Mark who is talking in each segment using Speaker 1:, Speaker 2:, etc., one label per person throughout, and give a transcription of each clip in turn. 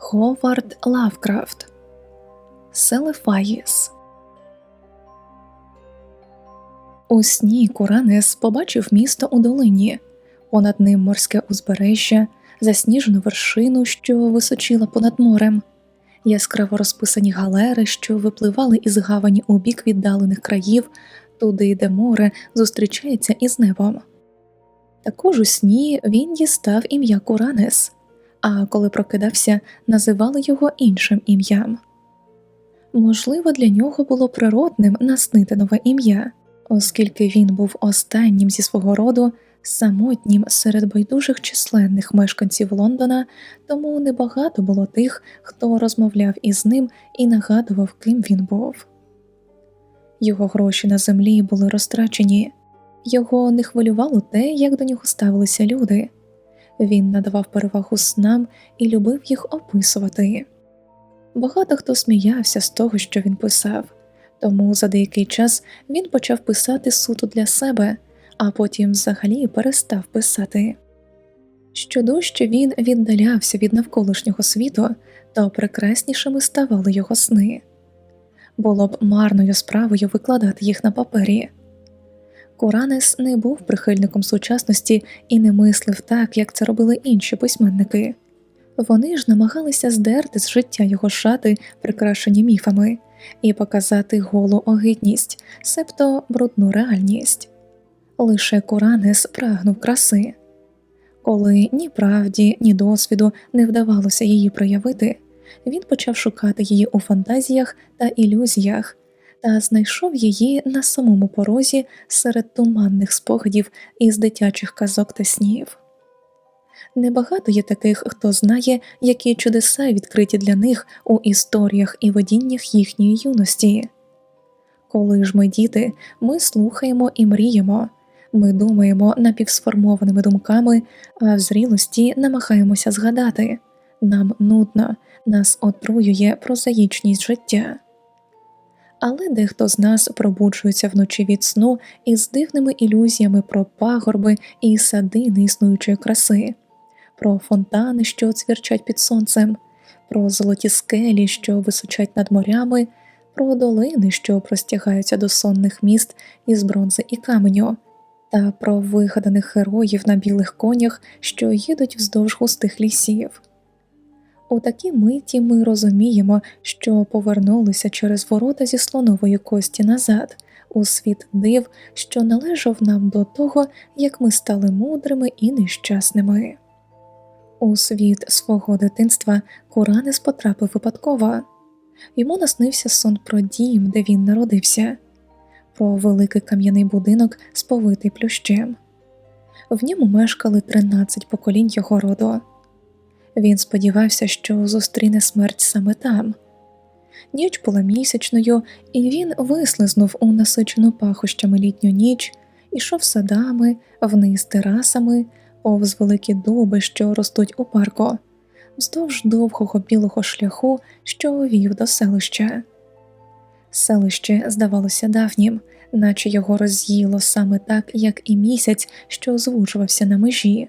Speaker 1: Говард Лавкрафт. Селефаїс. У сні Куранес побачив місто у долині, понад ним морське узбережжя, засніжену вершину, що височила понад морем, яскраво розписані галери, що випливали із гавані у бік віддалених країв, туди, де море зустрічається із небом. Також у сні він дістав ім'я Куранес, а коли прокидався, називали його іншим ім'ям. Можливо, для нього було природним наснити нове ім'я, оскільки він був останнім зі свого роду, самотнім серед байдужих численних мешканців Лондона, тому небагато було тих, хто розмовляв із ним і нагадував, ким він був. Його гроші на землі були розтрачені, його не хвилювало те, як до нього ставилися люди. Він надавав перевагу снам і любив їх описувати. Багато хто сміявся з того, що він писав, тому за деякий час він почав писати суто для себе, а потім взагалі перестав писати. Що дужче він віддалявся від навколишнього світу, то прекраснішими ставали його сни. Було б марною справою викладати їх на папері. Куранес не був прихильником сучасності і не мислив так, як це робили інші письменники. Вони ж намагалися здерти з життя його шати, прикрашені міфами, і показати голу огидність, себто брудну реальність. Лише Куранес прагнув краси. Коли ні правді, ні досвіду не вдавалося її проявити, він почав шукати її у фантазіях та ілюзіях та знайшов її на самому порозі серед туманних спогадів із дитячих казок та снів. Небагато є таких, хто знає, які чудеса відкриті для них у історіях і видіннях їхньої юності. Коли ж ми діти, ми слухаємо і мріємо, ми думаємо напівсформованими думками, а в зрілості намагаємося згадати нам нудно, нас отруює прозаїчність життя але дехто з нас пробуджується вночі від сну із дивними ілюзіями про пагорби і сади неіснуючої краси, про фонтани, що цвірчать під сонцем, про золоті скелі, що височать над морями, про долини, що простягаються до сонних міст із бронзи і каменю. Та про вигаданих героїв на білих конях, що їдуть вздовж густих лісів. У такій миті ми розуміємо, що повернулися через ворота зі слонової кості назад, у світ див, що належав нам до того, як ми стали мудрими і нещасними. У світ свого дитинства Куранес потрапив випадково йому наснився сон про дім, де він народився, про великий кам'яний будинок, сповитий плющем. В ньому мешкали 13 поколінь його роду. Він сподівався, що зустріне смерть саме там. Ніч була місячною, і він вислизнув у насичену пахощами літню ніч, ішов садами, вниз терасами, повз великі дуби, що ростуть у парку, вздовж довгого білого шляху, що вів до селища. Селище здавалося давнім, наче його роз'їло саме так, як і місяць, що озвучувався на межі.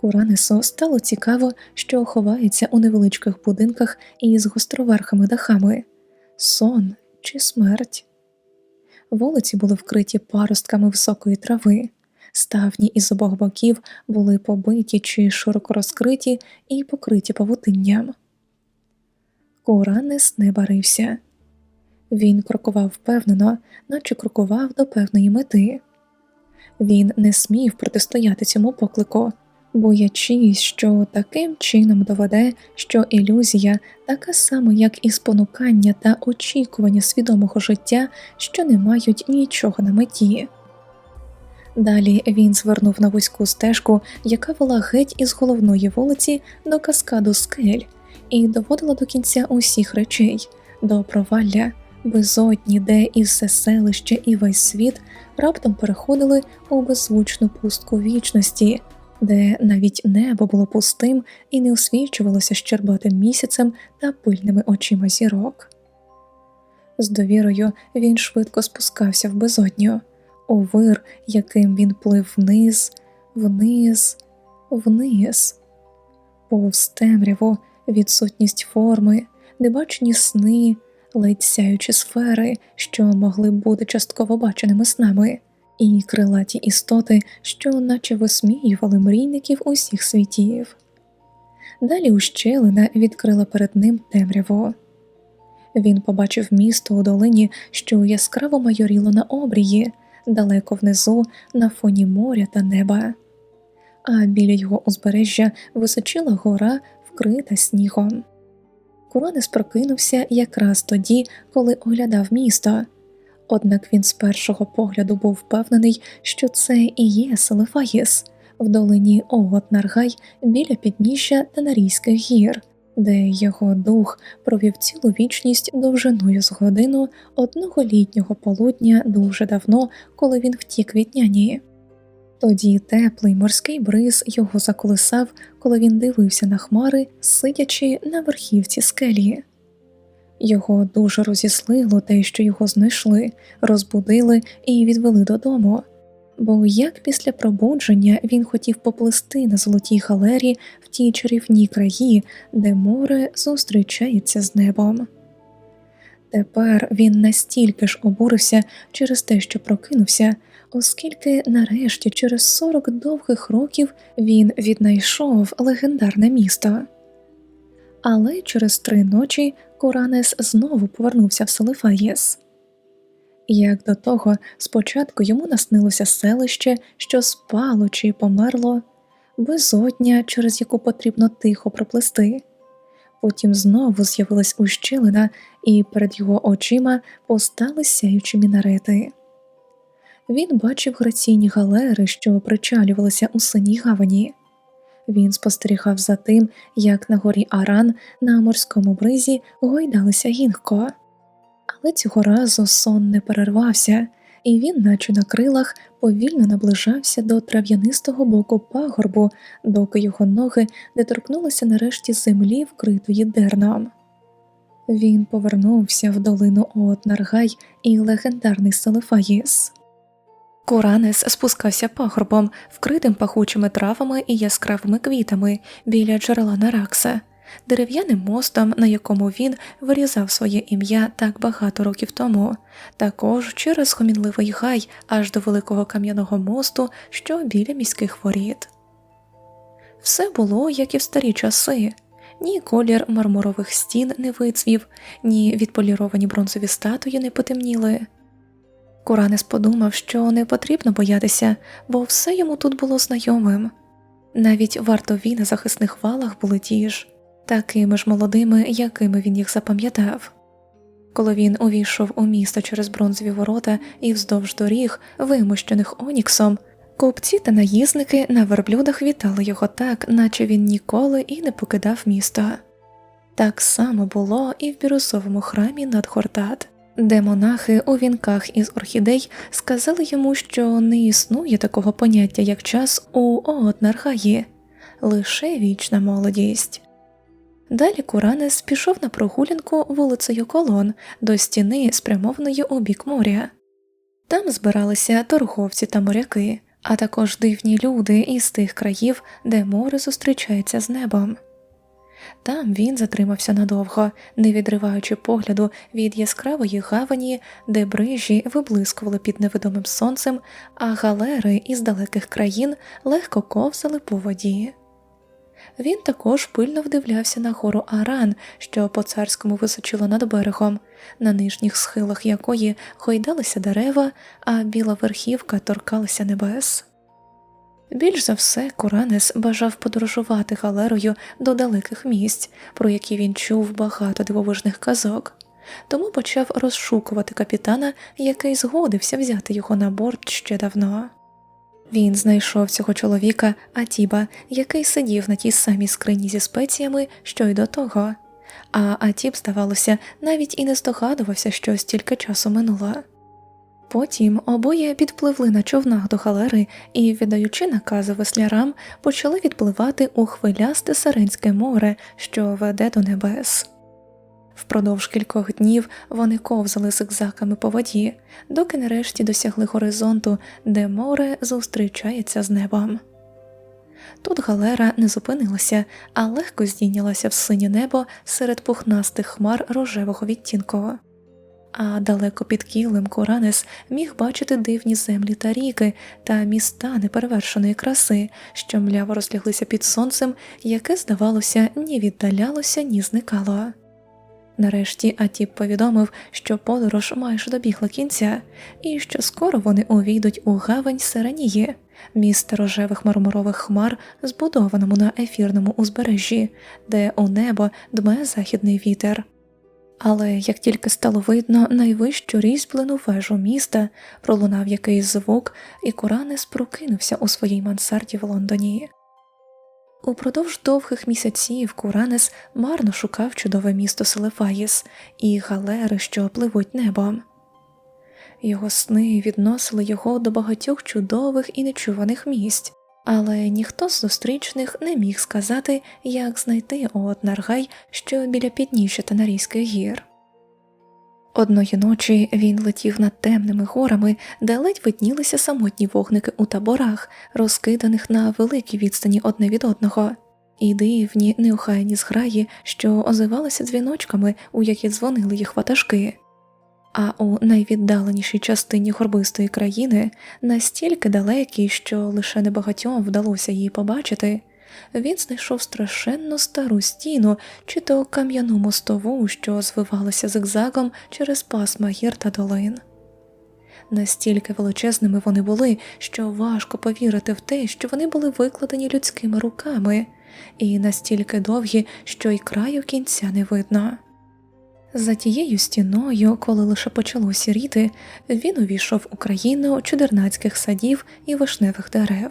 Speaker 1: Куранесу стало цікаво, що ховається у невеличких будинках із гостроверхими дахами сон чи смерть. Вулиці були вкриті паростками високої трави, ставні із обох боків були побиті чи широко розкриті і покриті павутинням. Куранес не барився. Він крокував впевнено, наче крокував до певної мети. Він не смів протистояти цьому поклику боячись, що таким чином доведе, що ілюзія така сама, як і спонукання та очікування свідомого життя, що не мають нічого на меті. Далі він звернув на вузьку стежку, яка вела геть із головної вулиці до каскаду скель, і доводила до кінця усіх речей, до провалля, безодні, де і все селище і весь світ раптом переходили у беззвучну пустку вічності де навіть небо було пустим і не освічувалося щербатим місяцем та пильними очима зірок. З довірою він швидко спускався в безодню, у вир, яким він плив вниз, вниз, вниз, повз темряву, відсутність форми, небачені сни, ледь сяючі сфери, що могли бути частково баченими снами, і крилаті істоти, що наче висміювали мрійників усіх світів. Далі ущелина відкрила перед ним темряву. Він побачив місто у долині, що яскраво майоріло на обрії, далеко внизу, на фоні моря та неба, а біля його узбережжя височила гора, вкрита снігом. Куранес прокинувся якраз тоді, коли оглядав місто, однак він з першого погляду був впевнений, що це і є Селефаїс в долині Огот-Наргай біля підніжжя Тенарійських гір, де його дух провів цілу вічність довжиною з годину одного літнього полудня дуже давно, коли він втік від няні. Тоді теплий морський бриз його заколисав, коли він дивився на хмари, сидячи на верхівці скелі. Його дуже розіслило те, що його знайшли, розбудили і відвели додому, бо як після пробудження він хотів поплисти на золотій галері в тій чарівній краї, де море зустрічається з небом. Тепер він настільки ж обурився через те, що прокинувся, оскільки нарешті через сорок довгих років він віднайшов легендарне місто. Але через три ночі Куранес знову повернувся в Селифаєс. Як до того, спочатку йому наснилося селище, що спало чи померло, безодня, через яку потрібно тихо проплисти. Потім знову з'явилась ущелина, і перед його очима постали сяючі мінарети. Він бачив граційні галери, що причалювалися у синій гавані. Він спостерігав за тим, як на горі Аран на морському бризі гойдалися гінко. Але цього разу сон не перервався, і він, наче на крилах, повільно наближався до трав'янистого боку пагорбу, доки його ноги не торкнулися нарешті землі, вкритої дерном. Він повернувся в долину Оот-Наргай і легендарний Селефаїс. Куранес спускався пагорбом, вкритим пахучими травами і яскравими квітами біля джерела Наракса, дерев'яним мостом, на якому він вирізав своє ім'я так багато років тому, також через хомінливий гай аж до великого кам'яного мосту, що біля міських воріт. Все було, як і в старі часи. Ні колір мармурових стін не вицвів, ні відполіровані бронзові статуї не потемніли. Куранес подумав, що не потрібно боятися, бо все йому тут було знайомим. Навіть вартові на захисних валах були ті ж, такими ж молодими, якими він їх запам'ятав. Коли він увійшов у місто через бронзові ворота і вздовж доріг, вимощених оніксом, купці та наїзники на верблюдах вітали його так, наче він ніколи і не покидав місто. Так само було і в бірусовому храмі над Хортат де монахи у вінках із орхідей сказали йому, що не існує такого поняття, як час у Оотнархаї, лише вічна молодість. Далі Куранес пішов на прогулянку вулицею колон до стіни, спрямованої у бік моря. Там збиралися торговці та моряки, а також дивні люди із тих країв, де море зустрічається з небом. Там він затримався надовго, не відриваючи погляду від яскравої гавані, де брижі виблискували під невидимим сонцем, а галери із далеких країн легко ковзали по воді. Він також пильно вдивлявся на гору Аран, що по царському височила над берегом, на нижніх схилах якої гойдалися дерева, а біла верхівка торкалася небес. Більш за все, Куранес бажав подорожувати галерою до далеких місць, про які він чув багато дивовижних казок, тому почав розшукувати капітана, який згодився взяти його на борт ще давно. Він знайшов цього чоловіка Атіба, який сидів на тій самій скрині зі спеціями, що й до того, а Атіб, здавалося, навіть і не здогадувався, що стільки часу минуло. Потім обоє підпливли на човнах до галери і, віддаючи накази веслярам, почали відпливати у хвилясте Саренське море, що веде до небес. Впродовж кількох днів вони ковзали зигзаками по воді, доки нарешті досягли горизонту, де море зустрічається з небом. Тут галера не зупинилася, а легко здійнялася в синє небо серед пухнастих хмар рожевого відтінку. А далеко під кілем Куранес міг бачити дивні землі та ріки та міста неперевершеної краси, що мляво розляглися під сонцем, яке, здавалося, ні віддалялося, ні зникало. Нарешті Атіп повідомив, що подорож майже добігла кінця, і що скоро вони увійдуть у гавань Серанії, місто рожевих мармурових хмар, збудованому на ефірному узбережжі, де у небо дме західний вітер. Але як тільки стало видно найвищу різьблену вежу міста, пролунав якийсь звук, і Куранес прокинувся у своїй мансарді в Лондоні. Упродовж довгих місяців Куранес марно шукав чудове місто Селефаїс і галери, що пливуть небом. Його сни відносили його до багатьох чудових і нечуваних місць, але ніхто з зустрічних не міг сказати, як знайти Оот Наргай, що біля підніжжя Танарійських гір. Одної ночі він летів над темними горами, де ледь виднілися самотні вогники у таборах, розкиданих на великій відстані одне від одного, і дивні неохайні зграї, що озивалися дзвіночками, у які дзвонили їх ватажки. А у найвіддаленішій частині горбистої країни, настільки далекій, що лише небагатьом вдалося її побачити, він знайшов страшенно стару стіну чи то кам'яну мостову, що звивалася зигзагом через пасма гір та долин. Настільки величезними вони були, що важко повірити в те, що вони були викладені людськими руками, і настільки довгі, що й краю кінця не видно. За тією стіною, коли лише почало сіріти, він увійшов у країну чудернацьких садів і вишневих дерев.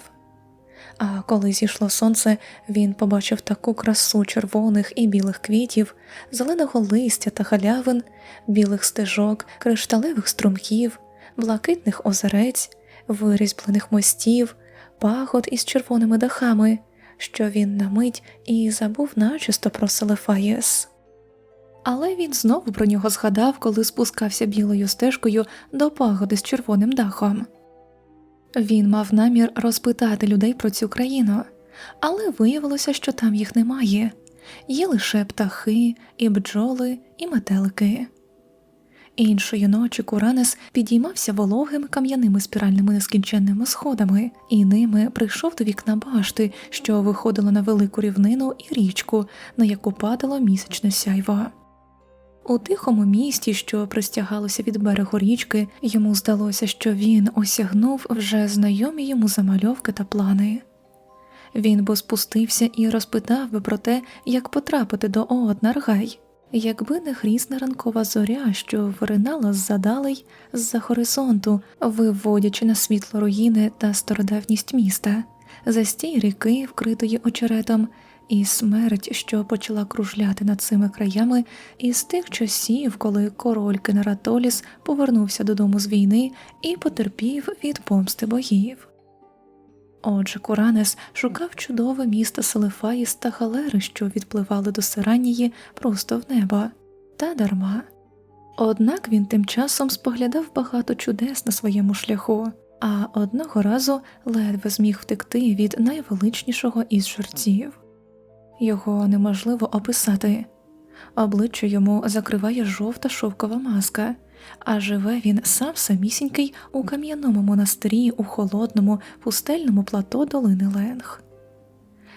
Speaker 1: А коли зійшло сонце, він побачив таку красу червоних і білих квітів, зеленого листя та галявин, білих стежок, кришталевих струмків, блакитних озерець, вирізблених мостів, пагод із червоними дахами, що він на мить і забув начисто про Селефаєс. Але він знову про нього згадав, коли спускався білою стежкою до пагоди з червоним дахом. Він мав намір розпитати людей про цю країну, але виявилося, що там їх немає є лише птахи, і бджоли, і метелики. Іншої ночі Куранес підіймався вологими кам'яними спіральними нескінченними сходами, і ними прийшов до вікна башти, що виходило на велику рівнину і річку, на яку падало місячне сяйво. У тихому місті, що простягалося від берегу річки, йому здалося, що він осягнув вже знайомі йому замальовки та плани. Він би спустився і розпитав би про те, як потрапити до Ооднаргай, якби не грізна ранкова зоря, що виринала з задалей з-за горизонту, виводячи на світло руїни та стародавність міста, застій ріки, вкритої очеретом, і смерть, що почала кружляти над цими краями, із тих часів, коли король Кенератоліс повернувся додому з війни і потерпів від помсти богів. Отже, Куранес шукав чудове місто Селефаїс та галери, що відпливали до Сиранії просто в небо, та дарма. Однак він тим часом споглядав багато чудес на своєму шляху, а одного разу ледве зміг втекти від найвеличнішого із жерців. Його неможливо описати. Обличчя йому закриває жовта шовкова маска, а живе він сам самісінький у кам'яному монастирі у холодному, пустельному плато долини Ленг.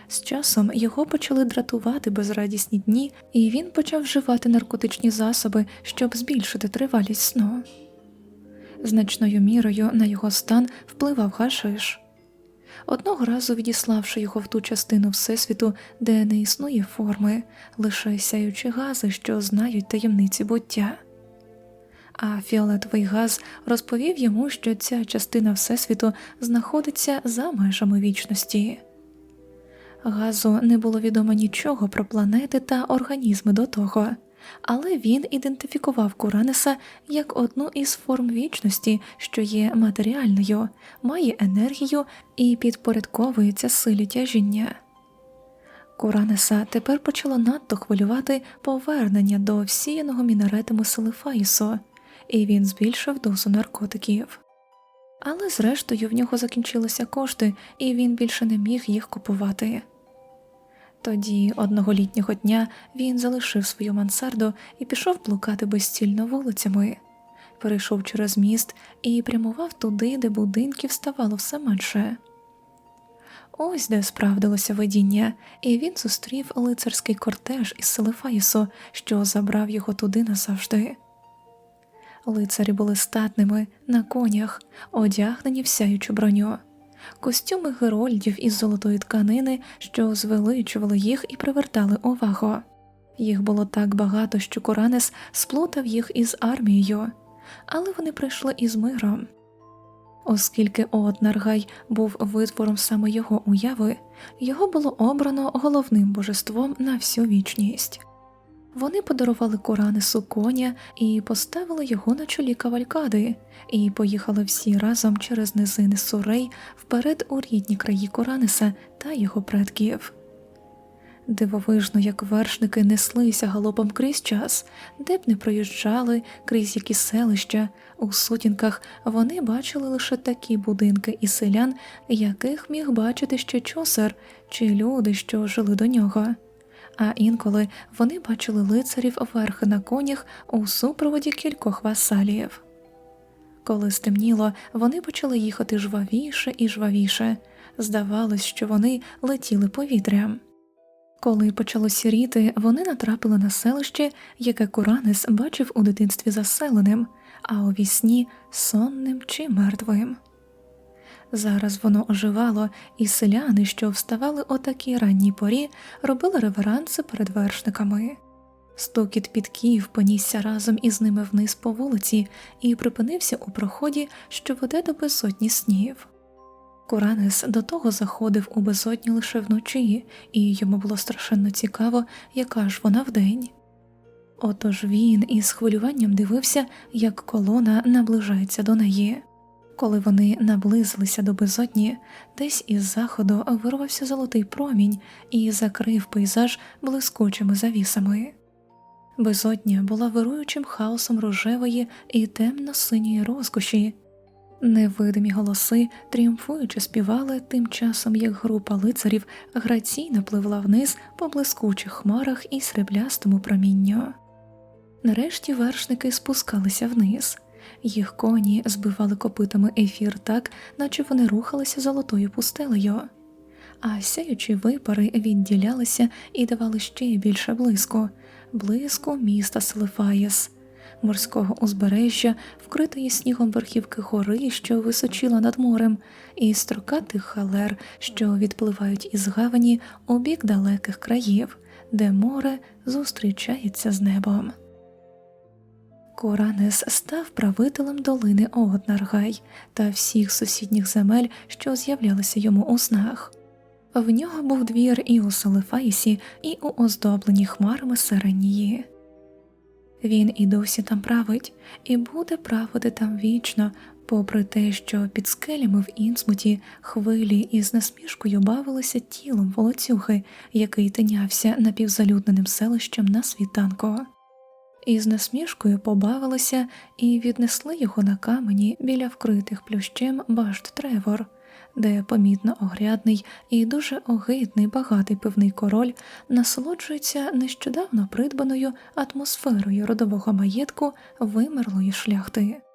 Speaker 1: З часом його почали дратувати безрадісні дні, і він почав вживати наркотичні засоби, щоб збільшити тривалість сну. Значною мірою на його стан впливав гашиш. Одного разу відіславши його в ту частину Всесвіту, де не існує форми, лише сяючі гази, що знають таємниці буття. А фіолетовий газ розповів йому, що ця частина Всесвіту знаходиться за межами вічності. Газу не було відомо нічого про планети та організми до того але він ідентифікував Куранеса як одну із форм вічності, що є матеріальною, має енергію і підпорядковується силі тяжіння. Куранеса тепер почало надто хвилювати повернення до всіяного мінаретами Селефаїсу, і він збільшив дозу наркотиків. Але зрештою в нього закінчилися кошти, і він більше не міг їх купувати. Тоді одного літнього дня він залишив свою мансарду і пішов блукати безцільно вулицями, перейшов через міст і прямував туди, де будинків ставало все менше. Ось де справдилося видіння, і він зустрів лицарський кортеж із Селефаїсу, що забрав його туди назавжди. Лицарі були статними на конях, одягнені в сяючу броню, костюми герольдів із золотої тканини, що звеличували їх і привертали увагу. Їх було так багато, що Коранес сплутав їх із армією, але вони прийшли із миром. Оскільки Оотнаргай був витвором саме його уяви, його було обрано головним божеством на всю вічність. Вони подарували Коранесу коня і поставили його на чолі кавалькади, і поїхали всі разом через низини Сурей вперед у рідні краї Коранеса та його предків. Дивовижно, як вершники неслися галопом крізь час, де б не проїжджали, крізь які селища, у сутінках вони бачили лише такі будинки і селян, яких міг бачити ще чосер чи люди, що жили до нього. А інколи вони бачили лицарів верхи на конях у супроводі кількох васалів. Коли стемніло, вони почали їхати жвавіше і жвавіше. Здавалось, що вони летіли повітрям. Коли почало сіріти, вони натрапили на селище, яке Куранес бачив у дитинстві заселеним, а у вісні сонним чи мертвим. Зараз воно оживало, і селяни, що вставали о такій ранній порі, робили реверанси перед вершниками. Стукіт підків понісся разом із ними вниз по вулиці і припинився у проході, що веде до безсотні снів. Куранес до того заходив у безодні лише вночі, і йому було страшенно цікаво, яка ж вона вдень. Отож він із хвилюванням дивився, як колона наближається до неї. Коли вони наблизилися до безодні, десь із заходу вирвався золотий промінь і закрив пейзаж блискучими завісами. Безодня була вируючим хаосом рожевої і темно-синьої розкоші. Невидимі голоси тріумфуючи співали тим часом, як група лицарів граційно пливла вниз по блискучих хмарах і сріблястому промінню. Нарешті вершники спускалися вниз, їх коні збивали копитами ефір так, наче вони рухалися золотою пустелею, а сяючі випари відділялися і давали ще більше блиску, блиску міста Селефаєс. Морського узбережжя, вкритої снігом верхівки гори, що височила над морем, і строкатих халер, що відпливають із гавані у бік далеких країв, де море зустрічається з небом. Коранес став правителем долини Оотнаргай та всіх сусідніх земель, що з'являлися йому у снах. В нього був двір і у Солефаїсі, і у оздобленні хмарами Сиренії. Він і досі там править, і буде правити там вічно, попри те, що під скелями в інсмуті хвилі із насмішкою бавилися тілом волоцюги, який тинявся напівзалюдненим селищем на світанку. І з насмішкою побавилися і віднесли його на камені біля вкритих плющем башт Тревор де помітно огрядний і дуже огидний багатий пивний король насолоджується нещодавно придбаною атмосферою родового маєтку вимерлої шляхти.